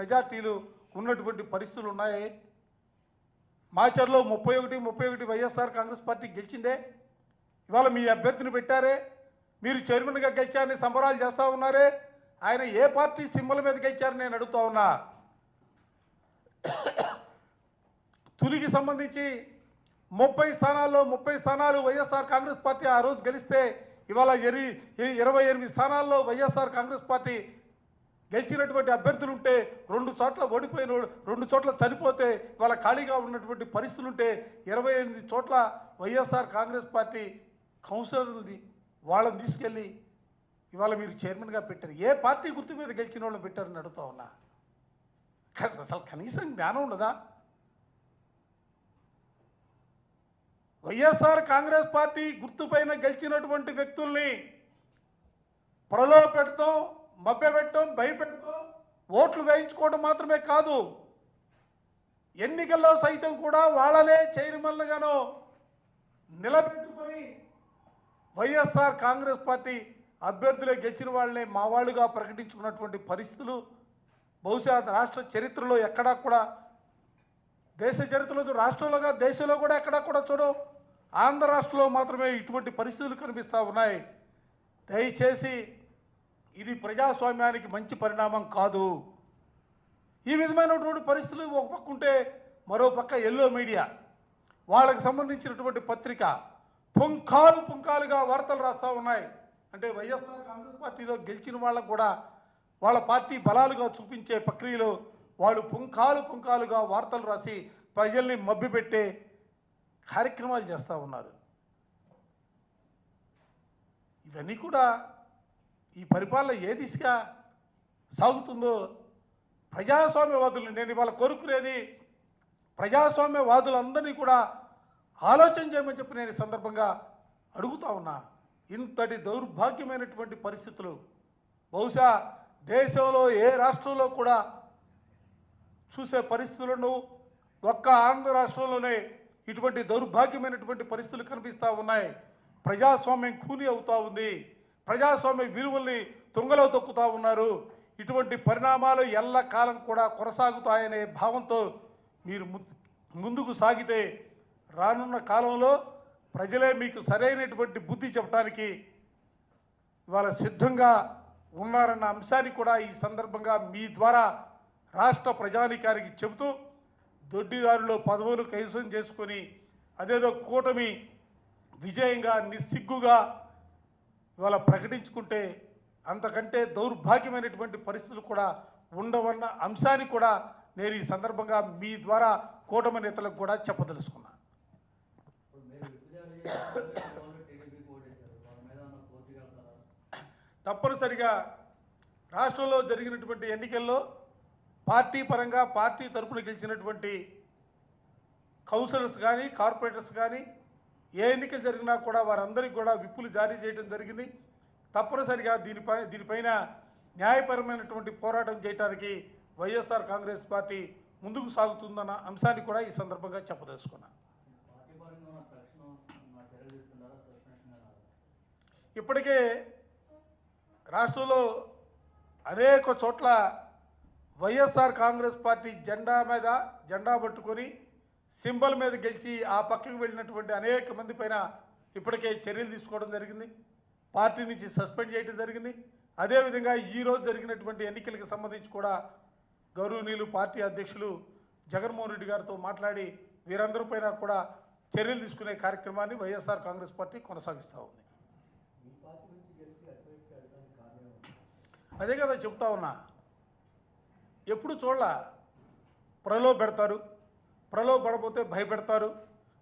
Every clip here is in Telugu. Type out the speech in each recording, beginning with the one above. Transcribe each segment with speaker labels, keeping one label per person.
Speaker 1: మెజార్టీలు ఉన్నటువంటి పరిస్థితులు ఉన్నాయి. మాచర్లో ముప్పై ఒకటి ముప్పై ఒకటి వైఎస్ఆర్ కాంగ్రెస్ పార్టీ గెలిచిందే. ఇవాళ మీ అభ్యర్థిని పెట్టారే. మీరు చైర్మన్గా గెలిచారని సంబరాలు చేస్తూ ఉన్నారే. ఆయన ఏ పార్టీ సింబల్ మీద గెలిచారని నేను అడుగుతా ఉన్నా. తులికి సంబంధించి ముప్పై స్థానాల్లో ముప్పై స్థానాలు వైఎస్ఆర్ కాంగ్రెస్ పార్టీ ఆ రోజు గెలిస్తే ఇవాళ ఇరవై ఎనిమిది స్థానాల్లో వైఎస్ఆర్ కాంగ్రెస్ పార్టీ గెలిచినటువంటి అభ్యర్థులు ఉంటే రెండు చోట్ల ఓడిపోయిన రెండు చోట్ల చనిపోతే ఇవాళ ఖాళీగా ఉన్నటువంటి పరిస్థితులు ఉంటే ఇరవై ఎనిమిది చోట్ల వైఎస్ఆర్ కాంగ్రెస్ పార్టీ కౌన్సిలర్ది వాళ్ళని తీసుకెళ్ళి ఇవాళ మీరు చైర్మన్గా పెట్టారు. ఏ పార్టీ గుర్తు మీద గెలిచిన వాళ్ళని పెట్టారని అడుగుతా ఉన్నా? అసలు కనీసం జ్ఞానం ఉండదా? వైఎస్ఆర్ కాంగ్రెస్ పార్టీ గుర్తుపైన గెలిచినటువంటి వ్యక్తుల్ని ప్రలోభ పెడతాం మభ్యపెట్టడం భయపెట్టడం ఓట్లు వేయించుకోవడం మాత్రమే కాదు. ఎన్నికల్లో సైతం కూడా వాళ్ళనే చైర్మన్లుగాను నిలబెట్టుకొని వైఎస్ఆర్ కాంగ్రెస్ పార్టీ అభ్యర్థులే గెలిచిన వాళ్ళని మా వాళ్ళుగా ప్రకటించుకున్నటువంటి పరిస్థితులు బహుశా రాష్ట్ర చరిత్రలో ఎక్కడా కూడా దేశ చరిత్రలో రాష్ట్రంలోగా దేశంలో కూడా ఎక్కడా కూడా చూడవు ఆంధ్ర రాష్ట్రంలో మాత్రమే ఇటువంటి పరిస్థితులు కనిపిస్తూ ఉన్నాయి. దయచేసి ఇది ప్రజాస్వామ్యానికి మంచి పరిణామం కాదు. ఈ విధమైనటువంటి పరిస్థితులు ఒక పక్క ఉంటే మరో పక్క ఎల్లో మీడియా వాళ్ళకి సంబంధించినటువంటి పత్రిక పుంఖాలు పుంఖాలుగా వార్తలు రాస్తూ ఉన్నాయి. అంటే వైఎస్ఆర్ కాంగ్రెస్ పార్టీలో గెలిచిన వాళ్ళకు కూడా వాళ్ళ పార్టీ బలాలుగా చూపించే ప్రక్రియలో వాళ్ళు పుంఖాలు పుంఖాలుగా వార్తలు రాసి ప్రజల్ని మబ్బిపెట్టే కార్యక్రమాలు చేస్తూ ఉన్నారు. ఇవన్నీ కూడా ఈ పరిపాలన ఏ దిశగా సాగుతుందో ప్రజాస్వామ్యవాదులు నేను ఇవాళ కోరుకునేది ప్రజాస్వామ్యవాదులందరినీ కూడా ఆలోచన చేయమని చెప్పి నేను సందర్భంగా అడుగుతా ఉన్నా. ఇంతటి దౌర్భాగ్యమైనటువంటి పరిస్థితులు బహుశా దేశంలో ఏ రాష్ట్రంలో కూడా చూసే పరిస్థితులను ఒక్క ఆంధ్ర రాష్ట్రంలోనే ఇటువంటి దౌర్భాగ్యమైనటువంటి పరిస్థితులు కనిపిస్తూ ఉన్నాయి. ప్రజాస్వామ్యం కూలి అవుతా ఉంది. ప్రజాస్వామ్య విలువల్ని తుంగలో తొక్కుతూ ఉన్నారు. ఇటువంటి పరిణామాలు ఎల్ల కాలం కూడా కొనసాగుతాయనే భావంతో మీరు ము- ముందుకు సాగితే రానున్న కాలంలో ప్రజలే మీకు సరైనటువంటి బుద్ధి చెప్పడానికి ఇవాళ సిద్ధంగా ఉన్నారన్న అంశాన్ని కూడా ఈ సందర్భంగా మీ ద్వారా రాష్ట్ర ప్రజానికానికి చెబుతూ దొడ్డిదారులు పదవులు కైవసం చేసుకొని అదేదో కూటమి విజయంగా నిస్సిగ్గుగా ఇవాళ ప్రకటించుకుంటే అంతకంటే దౌర్భాగ్యమైనటువంటి పరిస్థితులు కూడా ఉండవన్న అంశాన్ని కూడా నేను ఈ సందర్భంగా మీ ద్వారా కూటమి నేతలకు కూడా చెప్పదలుచుకున్నా. తప్పనిసరిగా రాష్ట్రంలో జరిగినటువంటి ఎన్నికల్లో పార్టీ పరంగా పార్టీ తరపున గెలిచినటువంటి కౌన్సిలర్స్ కానీ కార్పొరేటర్స్ కానీ ఏ ఎన్నికలు జరిగినా కూడా వారందరికీ కూడా విప్పులు జారీ చేయడం జరిగింది. తప్పనిసరిగా దీనిపై దీనిపైన న్యాయపరమైనటువంటి పోరాటం చేయడానికి వైఎస్ఆర్ కాంగ్రెస్ పార్టీ ముందుకు సాగుతుందన్న అంశాన్ని కూడా ఈ సందర్భంగా చెప్పదలుచుకున్నాను ఇప్పటికే రాష్ట్రంలో అనేక చోట్ల వైఎస్ఆర్ కాంగ్రెస్ పార్టీ జెండా మీద జెండా పట్టుకొని సింబల్ మీద గెలిచి ఆ పక్కకు వెళ్ళినటువంటి అనేక మంది పైన ఇప్పటికే చర్యలు తీసుకోవడం జరిగింది. పార్టీ నుంచి సస్పెండ్ చేయడం జరిగింది. అదేవిధంగా ఈరోజు జరిగినటువంటి ఎన్నికలకు సంబంధించి కూడా గౌరవనీయులు పార్టీ అధ్యక్షులు జగన్మోహన్ రెడ్డి గారితో మాట్లాడి వీరందరి పైన కూడా చర్యలు తీసుకునే కార్యక్రమాన్ని వైఎస్ఆర్ కాంగ్రెస్ పార్టీ కొనసాగిస్తూ ఉంది. అదే కదా చెప్తా ఉన్నా. ఎప్పుడు చూడాల? ప్రలో పెడతారు. ప్రలోభపడపోతే భయపెడతారు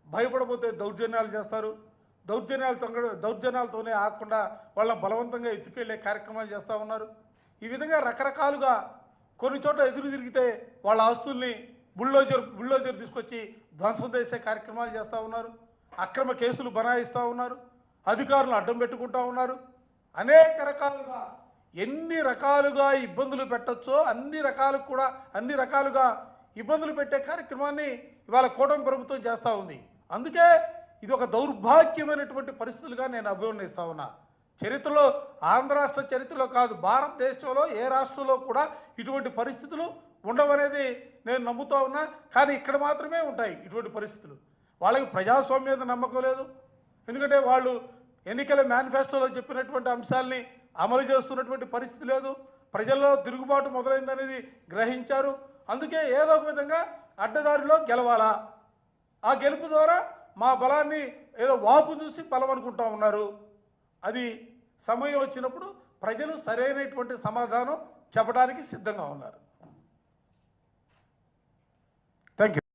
Speaker 1: భయపడపోతే దౌర్జన్యాలు చేస్తారు. దౌర్జన్యాలు తొంగ దౌర్జన్యాలతోనే ఆకుండా వాళ్ళని బలవంతంగా ఎత్తుకెళ్ళే కార్యక్రమాలు చేస్తూ ఉన్నారు. ఈ విధంగా రకరకాలుగా కొన్ని చోట్ల ఎదురు తిరిగితే వాళ్ళ ఆస్తుల్ని బుల్డోజర్ బుల్డోజర్ తీసుకొచ్చి ధ్వంసం చేసే కార్యక్రమాలు చేస్తూ ఉన్నారు. అక్రమ కేసులు బనాయిస్తూ ఉన్నారు. అధికారులు అడ్డం పెట్టుకుంటూ ఉన్నారు. అనేక రకాలుగా ఎన్ని రకాలుగా ఇబ్బందులు పెట్టొచ్చో అన్ని రకాలు కూడా అన్ని రకాలుగా ఇబ్బందులు పెట్టే కార్యక్రమాన్ని ఇవాళ కూటమి ప్రభుత్వం చేస్తూ ఉంది. అందుకే ఇది ఒక దౌర్భాగ్యమైనటువంటి పరిస్థితులుగా నేను అభివర్ణిస్తా ఉన్నా. చరిత్రలో ఆంధ్ర రాష్ట్ర చరిత్రలో కాదు భారతదేశంలో ఏ రాష్ట్రంలో కూడా ఇటువంటి పరిస్థితులు ఉండవనేది నేను నమ్ముతూ ఉన్నా. కానీ ఇక్కడ మాత్రమే ఉంటాయి ఇటువంటి పరిస్థితులు. వాళ్ళకి ప్రజాస్వామ్యం మీద నమ్మకం లేదు. ఎందుకంటే వాళ్ళు ఎన్నికల మేనిఫెస్టోలో చెప్పినటువంటి అంశాలని అమలు చేస్తున్నటువంటి పరిస్థితి లేదు. ప్రజల్లో తిరుగుబాటు మొదలైందనేది గ్రహించారు. అందుకే ఏదో ఒక విధంగా అడ్డదారిలో గెలవాలా. ఆ గెలుపు ద్వారా మా బలాన్ని ఏదో వాపు చూసి పలవనుకుంటా ఉన్నారు. అది సమయం వచ్చినప్పుడు ప్రజలు సరైనటువంటి సమాధానం చెప్పడానికి సిద్ధంగా ఉన్నారు. Thank you